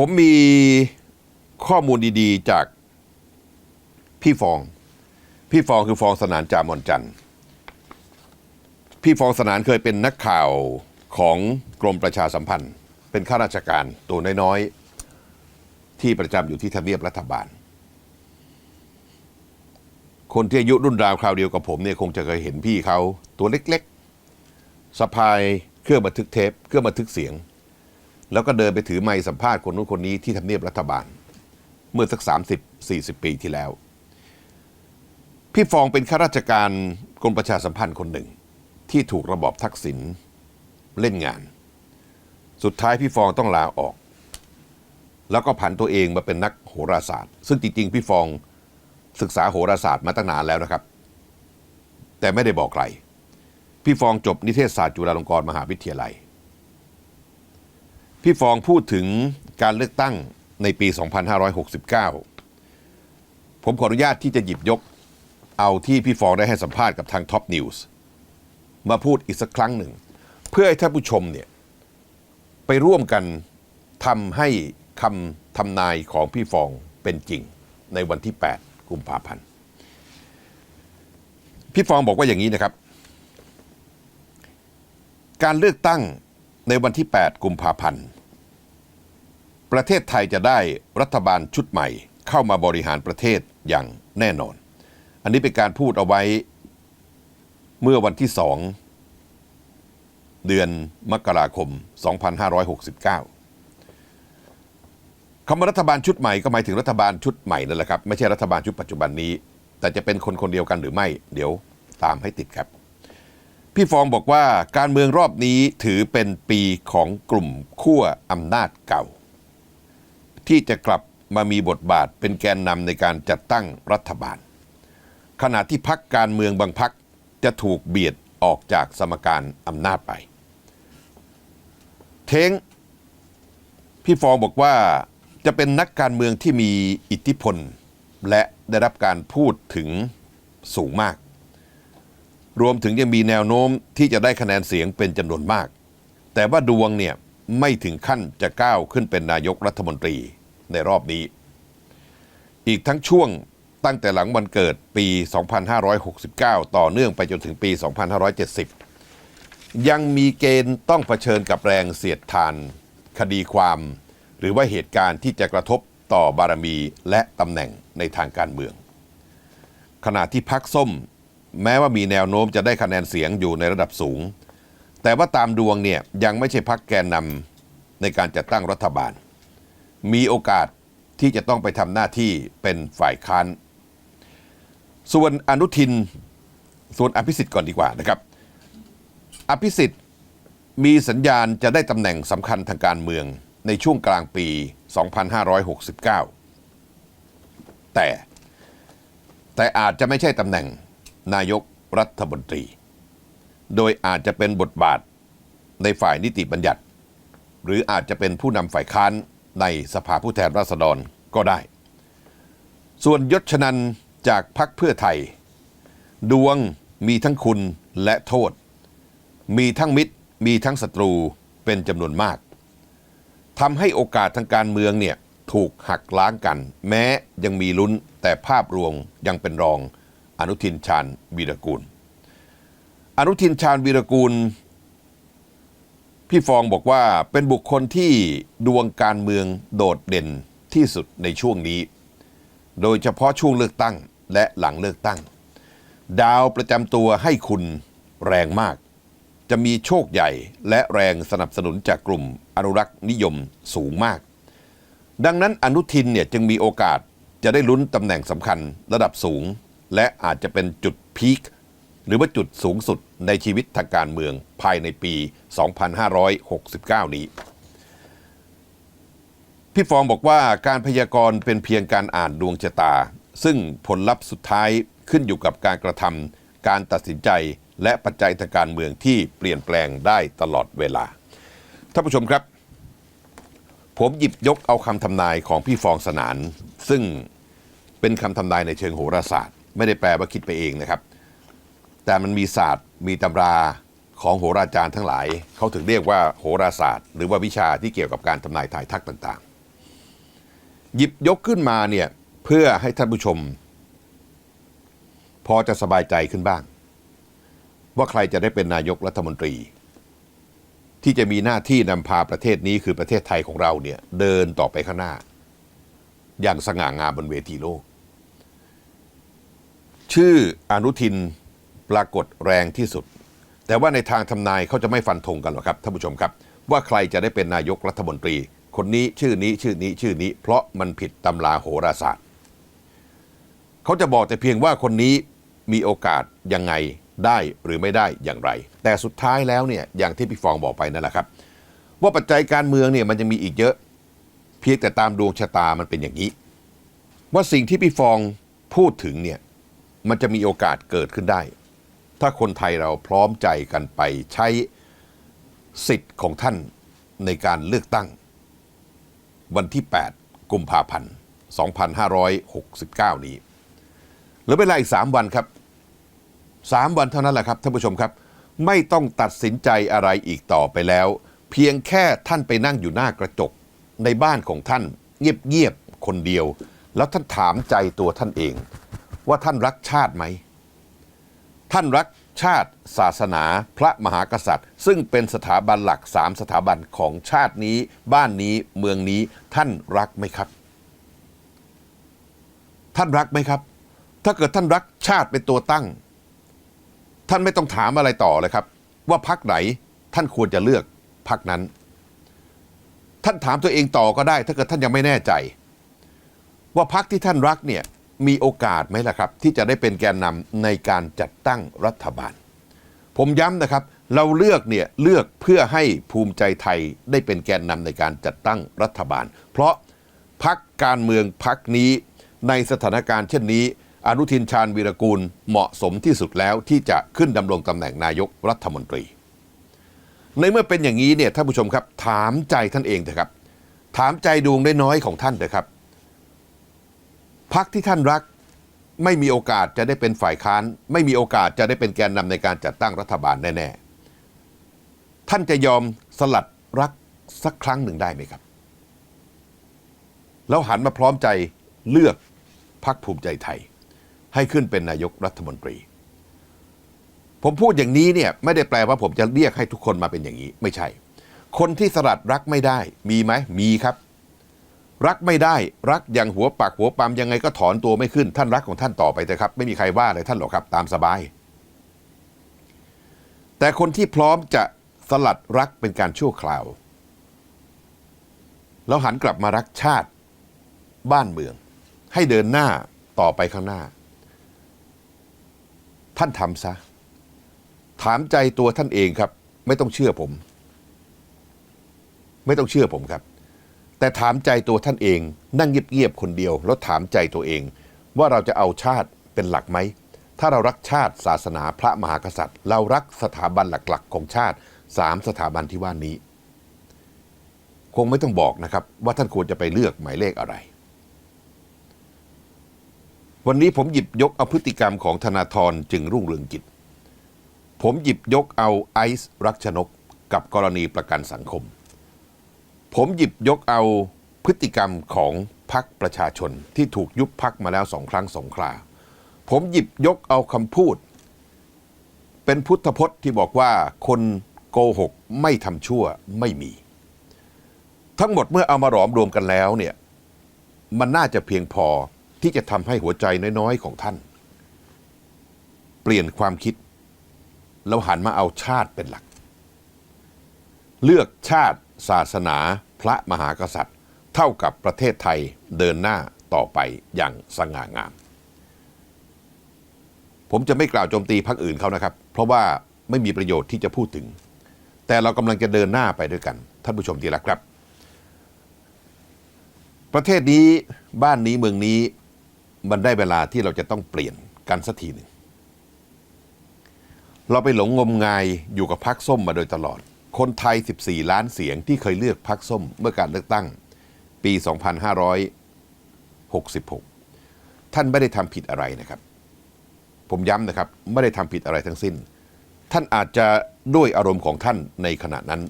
ผมมีข้อมูลดีๆ จากพี่ฟอง พี่ฟองคือฟองสนานจามอนจันทร์พี่ฟองสนานเคยเป็นนักข่าวของกรมประชาสัมพันธ์ เป็นข้าราชการตัวน้อยๆ ที่ประจำอยู่ที่ทำเนียบรัฐบาล คนที่อายุรุ่นราวคราวเดียวกับผมเนี่ยคงจะเคยเห็นพี่เขาตัวเล็กๆสะพายเครื่องบันทึกเทป เครื่องบันทึกเสียง แล้วก็เดินไปถือไมค์สัมภาษณ์คนนู้นคนนี้ที่ทำเนียบรัฐบาล เมื่อสัก 30 40 ปีที่แล้ว พี่ฟองเป็นข้าราชการกรมประชาสัมพันธ์คนหนึ่ง ที่ถูกระบอบทักษิณเล่นงาน สุดท้ายพี่ฟองต้องลาออก แล้วก็ผันตัวเองมาเป็นนักโหราศาสตร์ ซึ่งจริงๆ พี่ฟองศึกษาโหราศาสตร์มาตั้งนานแล้วนะครับ แต่ไม่ได้บอกใคร พี่ฟองจบนิเทศศาสตร์จุฬาลงกรณ์มหาวิทยาลัย พี่ฟองพูดถึงการเลือกตั้งในปี 2569 ผมขออนุญาตที่จะหยิบยก เอาที่พี่ฟองได้ให้สัมภาษณ์กับทางท็อปนิวส์มาพูดอีกสักครั้งหนึ่ง เพื่อให้ท่านผู้ชมเนี่ย ไปร่วมกันทำให้คำทำนายของพี่ฟองเป็นจริงในวันที่ 8 กุมภาพันธ์ พี่ฟองบอกว่าอย่างนี้นะครับ การเลือกตั้ง ในวันที่ 8 กุมภาพันธ์ ประเทศไทยจะได้รัฐบาลชุดใหม่เข้ามาบริหารประเทศอย่างแน่นอน อันนี้เป็นการพูดเอาไว้เมื่อวันที่2เดือนมกราคม 2569คำว่ารัฐบาลชุดใหม่ก็หมายถึงรัฐบาลชุดใหม่นั่นแหละครับ ไม่ใช่รัฐบาลชุดปัจจุบันนี้ แต่จะเป็นคนคนเดียวกันหรือไม่ เดี๋ยวตามให้ติดครับ พี่ฟองบอกว่าการเมืองรอบนี้ถือเป็นปีของกลุ่มขั้วอำนาจเก่า ที่จะกลับมามีบทบาทเป็นแกนนำในการจัดตั้งรัฐบาล ขณะที่พักการเมืองบางพักจะถูกเบียดออกจากสมการอำนาจไป เทงพี่ฟองบอกว่าจะเป็นนักการเมืองที่มีอิทธิพล และได้รับการพูดถึงสูงมาก รวมถึงยังมีแนวโน้มที่จะได้คะแนนเสียงเป็นจำนวนมาก แต่ว่าดวงเนี่ยไม่ถึงขั้นจะก้าวขึ้นเป็นนายกรัฐมนตรีในรอบนี้ อีกทั้งช่วงตั้งแต่หลังวันเกิดปี 2569 ต่อเนื่องไปจนถึงปี 2570 ยังมีเกณฑ์ต้องเผชิญกับแรงเสียดทาน คดีความ หรือว่าเหตุการณ์ที่จะกระทบต่อบารมีและตำแหน่งในทางการเมือง ขณะที่พักส้ม แม้ว่ามีแนวโน้มจะได้คะแนนเสียงอยู่ในระดับสูง แต่ว่าตามดวงเนี่ยยังไม่ใช่พักแกนนำในการจัดตั้งรัฐบาล มีโอกาสที่จะต้องไปทำหน้าที่เป็นฝ่ายค้าน ส่วนอนุทิน ส่วนอภิสิทธิ์ก่อนดีกว่านะครับ อภิสิทธิ์มีสัญญาณจะได้ตำแหน่งสำคัญทางการเมืองในช่วงกลางปี 2569 แต่แต่อาจจะไม่ใช่ตำแหน่ง นายกรัฐมนตรี โดยอาจจะเป็นบทบาทในฝ่ายนิติบัญญัติ หรืออาจจะเป็นผู้นำฝ่ายค้านในสภาผู้แทนราษฎรก็ได้ ส่วนยศชนันจากพรรคเพื่อไทย ดวงมีทั้งคุณและโทษ มีทั้งมิตรมีทั้งศัตรูเป็นจำนวนมากทำให้โอกาสทางการเมืองเนี่ยถูกหักล้างกัน แม้ยังมีลุ้นแต่ภาพรวมยังเป็นรอง อนุทินชาญวีรกูล อนุทินชาญวีรกูล พี่ฟองบอกว่าเป็นบุคคลที่ดวงการเมืองโดดเด่นที่สุดในช่วงนี้ โดยเฉพาะช่วงเลือกตั้งและหลังเลือกตั้ง ดาวประจำตัวให้คุณแรงมาก จะมีโชคใหญ่และแรงสนับสนุนจากกลุ่มอนุรักษ์นิยมสูงมาก ดังนั้นอนุทินเนี่ยจึงมีโอกาสจะได้ลุ้นตำแหน่งสำคัญระดับสูง และอาจจะเป็นจุดพีคหรือว่าจุดสูงสุดในชีวิตทางการเมืองภายในปี 2569 นี้ พี่ฟองบอกว่าการพยากรณ์เป็นเพียงการอ่านดวงชะตา ซึ่งผลลัพธ์สุดท้ายขึ้นอยู่กับการกระทำการตัดสินใจและปัจจัยทางการเมืองที่เปลี่ยนแปลงได้ตลอดเวลาท่านผู้ชมครับ ผมหยิบยกเอาคำทำนายของพี่ฟองสนาน ซึ่งเป็นคำทำนายในเชิงโหราศาสตร์ ไม่ได้แปลว่าคิดไปเองนะครับ แต่มันมีศาสตร์มีตำราของโหราจารย์ทั้งหลาย เขาถึงเรียกว่าโหราศาสตร์ หรือว่าวิชาที่เกี่ยวกับการทำนายทายทักต่างๆ หยิบยกขึ้นมาเนี่ยเพื่อให้ท่านผู้ชม พอจะสบายใจขึ้นบ้าง ว่าใครจะได้เป็นนายกรัฐมนตรี ที่จะมีหน้าที่นำพาประเทศนี้คือประเทศไทยของเราเนี่ยเดินต่อไปข้างหน้า อย่างสง่างามบนเวทีโลก ชื่ออนุทินปรากฏแรงที่สุด แต่ว่าในทางทำนายเขาจะไม่ฟันธงกันหรอกครับท่านผู้ชมครับ ว่าใครจะได้เป็นนายกรัฐมนตรี คนนี้ชื่อนี้ชื่อนี้ชื่อนี้ เพราะมันผิดตำราโหราศาสตร์เขาจะบอกแต่เพียงว่าคนนี้มีโอกาสยังไงได้หรือไม่ได้อย่างไร แต่สุดท้ายแล้วเนี่ยอย่างที่พี่ฟองบอกไปนั่นแหละครับ ว่าปัจจัยการเมืองเนี่ยมันจะมีอีกเยอะ เพียงแต่ตามดวงชะตามันเป็นอย่างนี้ ว่าสิ่งที่พี่ฟองพูดถึงเนี่ย มันจะมีโอกาสเกิดขึ้นได้ ถ้าคนไทยเราพร้อมใจกันไปใช้สิทธิ์ของท่านในการเลือกตั้ง วันที่ 8 กุมภาพันธ์ 2569 นี้เหลือเวลาอีก 3 วันครับ 3 วันเท่านั้นแหละครับท่านผู้ชมครับ ไม่ต้องตัดสินใจอะไรอีกต่อไปแล้ว เพียงแค่ท่านไปนั่งอยู่หน้ากระจกในบ้านของท่าน เงียบๆคนเดียว แล้วท่านถามใจตัวท่านเอง ว่าท่านรักชาติไหม ท่านรักชาติศาสนาพระมหากษัตริย์ ซึ่งเป็นสถาบันหลักสามสถาบันของชาตินี้ บ้านนี้เมืองนี้ท่านรักไหมครับ ท่านรักไหมครับ ถ้าเกิดท่านรักชาติเป็นตัวตั้ง ท่านไม่ต้องถามอะไรต่อเลยครับ ว่าพักไหนท่านควรจะเลือกพักนั้น ท่านถามตัวเองต่อก็ได้ ถ้าเกิดท่านยังไม่แน่ใจ ว่าพักที่ท่านรักเนี่ย มีโอกาสไหมล่ะครับ ที่จะได้เป็นแกนนำในการจัดตั้งรัฐบาล ผมย้ำนะครับ เราเลือกเนี่ยเลือกเพื่อให้ภูมิใจไทยได้เป็นแกนนำในการจัดตั้งรัฐบาล เพราะพักการเมืองพักนี้ในสถานการณ์เช่นนี้ อนุทินชาญวีรกูลเหมาะสมที่สุดแล้วที่จะขึ้นดำรงตำแหน่งนายกรัฐมนตรี ในเมื่อเป็นอย่างนี้เนี่ยท่านผู้ชมครับ ถามใจท่านเองเถอะครับ ถามใจดวงได้น้อยของท่านเถอะครับ พักที่ท่านรักไม่มีโอกาสจะได้เป็นฝ่ายค้าน ไม่มีโอกาสจะได้เป็นแกนนำในการจัดตั้งรัฐบาลแน่ๆ ท่านจะยอมสลัดรักสักครั้งหนึ่งได้ไหมครับ แล้วหันมาพร้อมใจเลือกพักภูมิใจไทย ให้ขึ้นเป็นนายกรัฐมนตรี ผมพูดอย่างนี้เนี่ยไม่ได้แปลว่าผมจะเรียกให้ทุกคนมาเป็นอย่างนี้ ไม่ใช่ คนที่สลัดรักไม่ได้มีไหมมีครับ รักไม่ได้รักอย่างหัวปากหัวปั๊มยังไงก็ถอนตัวไม่ขึ้น ท่านรักของท่านต่อไปเถอะครับ ไม่มีใครว่าอะไรท่านหรอกครับตามสบาย แต่คนที่พร้อมจะสลัดรักเป็นการชั่วคราว แล้วหันกลับมารักชาติบ้านเมือง ให้เดินหน้าต่อไปข้างหน้า ท่านทำซะ ถามใจตัวท่านเองครับ ไม่ต้องเชื่อผม ไม่ต้องเชื่อผมครับ แต่ถามใจตัวท่านเอง นั่งเงียบๆคนเดียว แล้วถามใจตัวเอง ว่าเราจะเอาชาติเป็นหลักไหม ถ้าเรารักชาติศาสนาพระมหากษัตริย์ เรารักสถาบันหลักๆ ของชาติสามสถาบันที่ว่านี้ คงไม่ต้องบอกนะครับ ว่าท่านควรจะไปเลือกหมายเลขอะไร วันนี้ผมหยิบยกเอาพฤติกรรมของธนาธรจึงรุ่งเรืองกิจ ผมหยิบยกเอาไอซ์รักชนกกับกรณีประกันสังคม ผมหยิบยกเอาพฤติกรรมของพรรคประชาชนที่ถูกยุบพักมาแล้วสองครั้งสองครา ผมหยิบยกเอาคำพูด เป็นพุทธพจน์ที่บอกว่าคนโกหกไม่ทำชั่วไม่มี ทั้งหมดเมื่อเอามาหลอมรวมกันแล้วเนี่ยมันน่าจะเพียงพอที่จะทำให้หัวใจน้อยๆของท่าน เปลี่ยนความคิด แล้วหันมาเอาชาติเป็นหลัก เลือกชาติ ศาสนาพระมหากษัตริย์ เท่ากับประเทศไทยเดินหน้าต่อไปอย่างสง่างาม ผมจะไม่กล่าวโจมตีพรรคอื่นเขานะครับ เพราะว่าไม่มีประโยชน์ที่จะพูดถึง แต่เรากำลังจะเดินหน้าไปด้วยกัน ท่านผู้ชมที่รักครับ ประเทศนี้บ้านนี้เมืองนี้มันได้เวลาที่เราจะต้องเปลี่ยนกันสักทีหนึ่งเราไปหลงงมงายอยู่กับพักส้มมาโดยตลอด คนไทย 14 ล้านเสียงที่เคยเลือกพักส้มเมื่อการเลือกตั้ง ปี 2566 ท่านไม่ได้ทำผิดอะไรนะครับ ผมย้ำนะครับไม่ได้ทำผิดอะไรทั้งสิ้น ท่านอาจจะด้วยอารมณ์ของท่านในขณะนั้น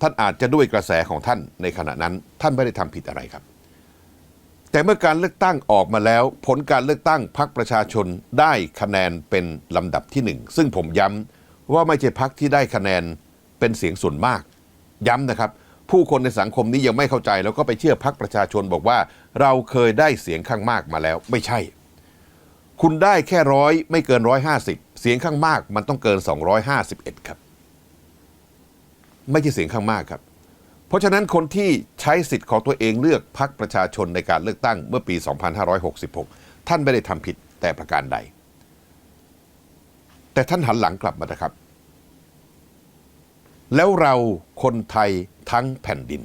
ท่านอาจจะด้วยกระแสของท่านในขณะนั้น ท่านไม่ได้ทำผิดอะไรครับ แต่เมื่อการเลือกตั้งออกมาแล้ว ผลการเลือกตั้งพรรคประชาชนได้คะแนนเป็นลำดับที่หนึ่งซึ่งผมย้ำว่าไม่ใช่พรรคที่ได้คะแนน เป็นเสียงส่วนมาก ย้ำนะครับ ผู้คนในสังคมนี้ยังไม่เข้าใจ แล้วก็ไปเชื่อพรรคประชาชนบอกว่า เราเคยได้เสียงข้างมากมาแล้ว ไม่ใช่ คุณได้แค่ร้อยไม่เกินร้อยห้าสิบเสียงข้างมากมันต้องเกิน 251 ครับ ไม่ใช่เสียงข้างมากครับ เพราะฉะนั้นคนที่ใช้สิทธิ์ของตัวเองเลือกพรรคประชาชนในการเลือกตั้งเมื่อปี 2566 ท่านไม่ได้ทำผิดแต่ประการใด แต่ท่านหันหลังกลับมานะครับ แล้วเราคนไทยทั้งแผ่นดิน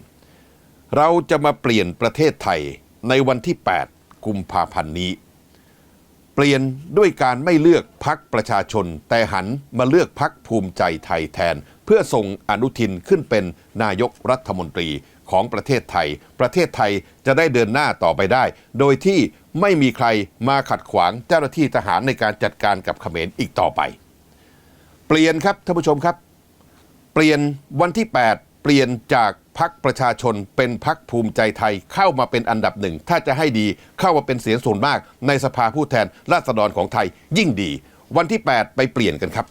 เราจะมาเปลี่ยนประเทศไทยในวันที่ 8 กุมภาพันธ์นี้ เปลี่ยนด้วยการไม่เลือกพักประชาชน แต่หันมาเลือกพักภูมิใจไทยแทน เพื่อส่งอนุทินขึ้นเป็นนายกรัฐมนตรีของประเทศไทย ประเทศไทยจะได้เดินหน้าต่อไปได้ โดยที่ไม่มีใครมาขัดขวางเจ้าหน้าที่ทหารในการจัดการกับเขมรอีกต่อไป เปลี่ยนครับท่านผู้ชมครับ ปลี่ยนวันที่ 8 เปลี่ยนจากพักประชาชนเป็นพักภูมิใจไทยเข้ามาเป็นอันดับหนึ่ง ถ้าจะให้ดีเข้ามาเป็นเสียงส่วนมากในสภาผู้แทนราษฎรของไทยยิ่งดี วันที่ 8 ไปเปลี่ยนกันครับ